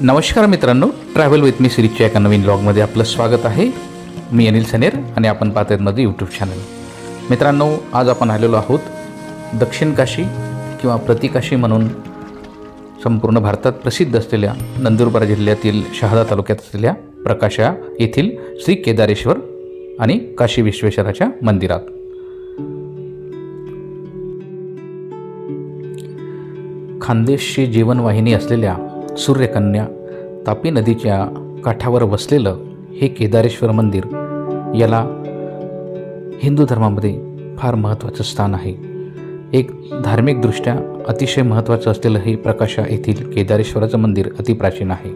नमस्कार मित्रांनो travel with me सिरीजच्या एका नवीन ब्लॉगमध्ये आपलं स्वागत आहे. मी अनिल सनेर आणि आपण पाहत आहेत माझं यूट्यूब चॅनल मित्रांनो आज आपण आलेलो आहोत दक्षिण काशी किंवा प्रतिकाशी म्हणून संपूर्ण भारतात प्रसिद्ध असलेल्या नंदुरबार जिल्ह्यातील शहादा तालुक्यात असलेल्या प्रकाशा येथील श्री केदारेश्वर आणि काशी विश्वेश्वराच्या मंदिरात. खानदेशची जीवनवाहिनी असलेल्या सूर्यकन्या तापी नदीच्या काठावर वसलेलं हे केदारेश्वर मंदिर याला हिंदू धर्मामध्ये फार महत्त्वाचं स्थान आहे. एक धार्मिकदृष्ट्या अतिशय महत्त्वाचं असलेलं हे प्रकाशा येथील केदारेश्वराचं मंदिर अतिप्राचीन आहे.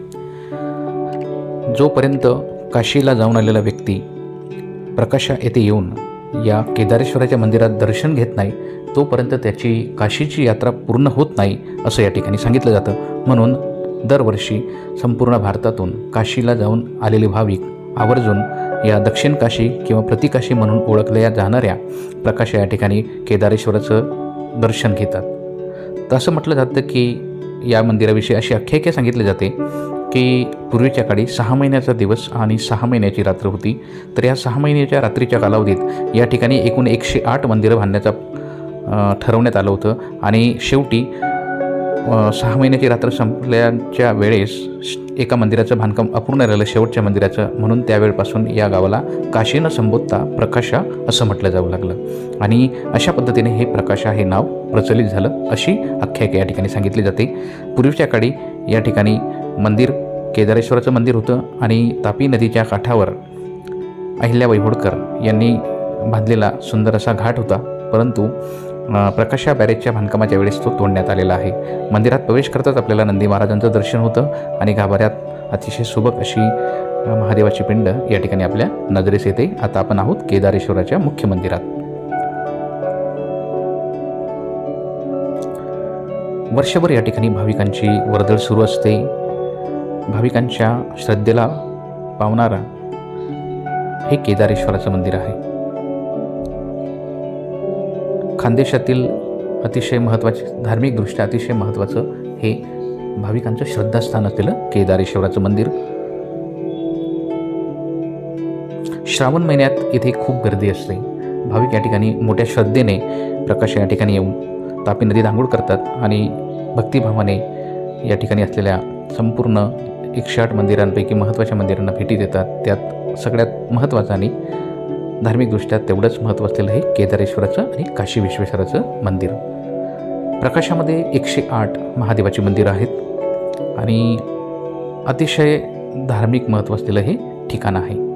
जोपर्यंत काशीला जाऊन आलेला व्यक्ती प्रकाशा येथे येऊन या केदारेश्वराच्या मंदिरात दर्शन घेत नाही तोपर्यंत त्याची काशीची यात्रा पूर्ण होत नाही असं या ठिकाणी सांगितलं जातं. म्हणून दरवर्षी संपूर्ण भारतातून काशीला जाऊन आलेले भाविक आवर्जून या दक्षिण काशी किंवा प्रतिकाशी म्हणून ओळखल्या जाणाऱ्या प्रकाश या ठिकाणी केदारेश्वराचं दर्शन घेतात. तसं म्हटलं जातं की या मंदिराविषयी अशी आख्यायिका सांगितली जाते की पूर्वीच्या काळी सहा महिन्याचा दिवस आणि सहा महिन्याची रात्र होती. तर या सहा महिन्याच्या रात्रीच्या कालावधीत या ठिकाणी एकूण एकशे आठ मंदिरं बांधण्याचा ठरवण्यात आलं होतं. आणि शेवटी सहा महिन्याची रात्र संपल्याच्या वेळेस एका मंदिराचं बांधकाम अपूर्ण राहिलं. शेवटच्या मंदिराचं. म्हणून त्यावेळपासून या गावाला काशी न संबोधता प्रकाशा असं म्हटलं जाऊ लागलं. आणि अशा पद्धतीने हे प्रकाशा हे नाव प्रचलित झालं अशी आख्यायिका या ठिकाणी सांगितली जाते. पूर्वीच्या काळी या ठिकाणी मंदिर केदारेश्वराचं मंदिर होतं आणि तापी नदीच्या काठावर अहिल्या वैहोडकर यांनी बांधलेला सुंदर असा घाट होता. परंतु प्रकाश या बॅरेजच्या बांधकामाच्या वेळेस तो तोडण्यात आलेला आहे. मंदिरात प्रवेश करताच आपल्याला नंदी महाराजांचं दर्शन होतं आणि गाभाऱ्यात अतिशय सुबक अशी महादेवाची पिंड या ठिकाणी आपल्या नजरेस येते. आता आपण आहोत केदारेश्वराच्या मुख्य मंदिरात. वर्षभर या ठिकाणी भाविकांची वर्दळ सुरू असते. भाविकांच्या श्रद्धेला पावणारा हे केदारेश्वराचं मंदिर आहे. खानदेशातील अतिशय महत्त्वाचे धार्मिकदृष्ट्या अतिशय महत्त्वाचं हे भाविकांचं श्रद्धास्थान असलेलं केदारेश्वराचं मंदिर. श्रावण महिन्यात इथे खूप गर्दी असते. भाविक या ठिकाणी मोठ्या श्रद्धेने प्रकाश या ठिकाणी येऊन तापी नदीत आंघोळ करतात आणि भक्तिभावाने या ठिकाणी असलेल्या संपूर्ण एकशे आठ मंदिरांपैकी महत्त्वाच्या मंदिरांना भेटी देतात. त्यात सगळ्यात महत्त्वाचं आणि धार्मिकदृष्ट्या तेवढंच महत्त्व असलेलं हे केदारेश्वराचं आणि काशी विश्वेश्वराचं मंदिर. प्रकाशामध्ये एकशे आठ महादेवाची मंदिरं आहेत आणि अतिशय धार्मिक महत्त्व असलेलं हे ठिकाण आहे.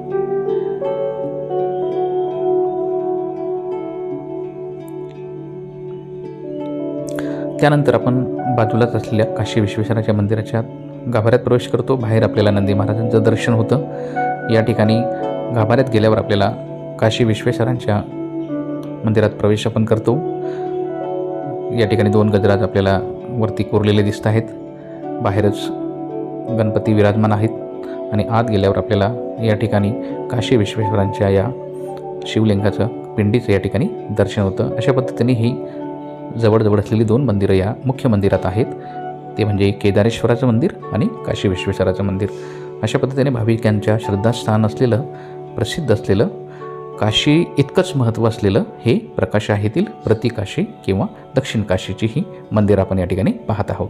त्यानंतर आपण बाजूलाच असलेल्या काशी विश्वेश्वराच्या मंदिराच्या गाभाऱ्यात प्रवेश करतो. बाहेर आपल्याला नंदी महाराजांचं दर्शन होतं. या ठिकाणी गाभाऱ्यात गेल्यावर आपल्याला काशी विश्वेश्वरांच्या मंदिरात प्रवेश आपण करतो. या ठिकाणी दोन गजराज आपल्याला वरती कोरलेले दिसत आहेत. बाहेरच गणपती विराजमान आहेत आणि आत गेल्यावर आपल्याला या ठिकाणी काशी विश्वेश्वरांच्या या शिवलिंगाचं पिंडीचं या ठिकाणी दर्शन होतं. अशा पद्धतीने ही जवळजवळ असलेली दोन मंदिरं या मुख्य मंदिरात आहेत. ते म्हणजे केदारेश्वराचं मंदिर आणि काशी विश्वेश्वराचं मंदिर. अशा पद्धतीने भाविकांच्या श्रद्धास्थान असलेलं प्रसिद्ध असलेलं काशी इतकंच महत्त्व असलेलं हे प्रकाश प्रतिकाशी किंवा दक्षिण काशीची ही मंदिर आपण या ठिकाणी पाहत आहोत.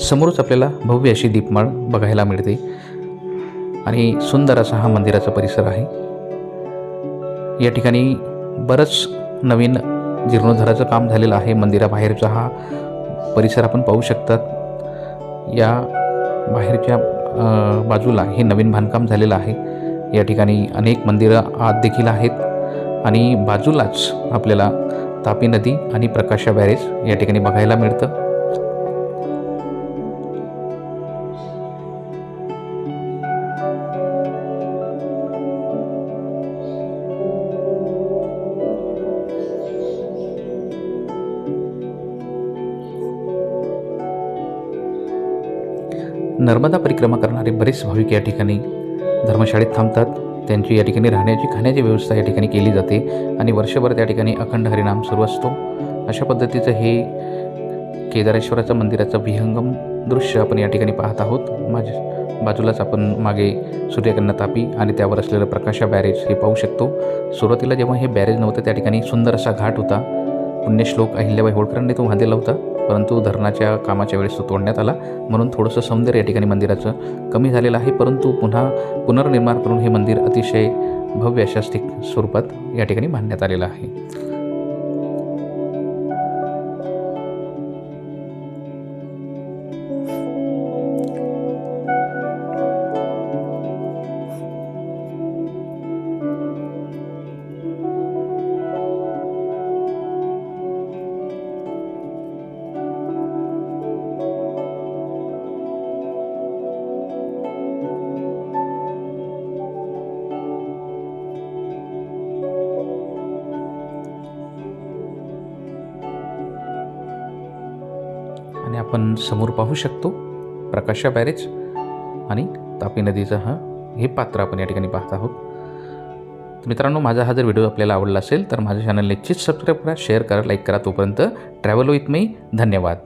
समोरच आपल्याला भव्य अशी दीपमाळ बघायला मिळते आणि सुंदर असा हा मंदिराचा परिसर आहे. या ठिकाणी बरंच नवीन जीर्णोद्धाराचं काम झालेलं आहे. मंदिराबाहेरचा हा परिसर आपण पाहू शकतात. या बाहेरच्या बाजूला हे नवीन बांधकाम झालेलं आहे. या ठिकाणी अनेक मंदिरं आत देखील आहेत आणि बाजूलाच आपल्याला तापी नदी आणि प्रकाशा बॅरेज या ठिकाणी बघायला मिळतं. नर्मदा परिक्रमा करणारे बरेच भाविक या ठिकाणी धर्मशाळेत थांबतात. त्यांची या ठिकाणी राहण्याची खाण्याची व्यवस्था या ठिकाणी केली जाते आणि वर्षभर त्या ठिकाणी अखंड हरिनाम सुरू असतो. अशा पद्धतीचं हे केदारेश्वराचं मंदिराचं विहंगम दृश्य आपण या ठिकाणी पाहत आहोत. माझ्या बाजूलाच आपण मागे सूर्यकन्या तापी आणि त्यावर असलेलं प्रकाशा बॅरेज हे पाहू शकतो. सुरुवातीला जेव्हा हे बॅरेज नव्हतं त्या ठिकाणी सुंदर असा घाट होता. पुण्यश्लोक अहिल्याबाई होळकरांनी तो बांधलेला होता. परंतु धरणाच्या कामाच्या वेळेस तो तोडण्यात आला. म्हणून थोडंसं सौंदर्य या ठिकाणी मंदिराचं कमी झालेलं आहे. परंतु पुन्हा पुनर्निर्माण करून हे मंदिर अतिशय भव्य अशा स्वरूपात या ठिकाणी बांधण्यात आलेलं आहे. आपण समोर पाहू शकतो प्रकाशा बॅरेज आणि तापी नदीचं हा हे पात्र आपण या ठिकाणी पाहत आहोत. तर मित्रांनो माझा हा जर व्हिडिओ आपल्याला आवडला असेल तर माझ्या चॅनल निश्चित सबस्क्राईब करा शेअर करा लाईक करा तोपर्यंत ट्रॅव्हल विथ मी धन्यवाद.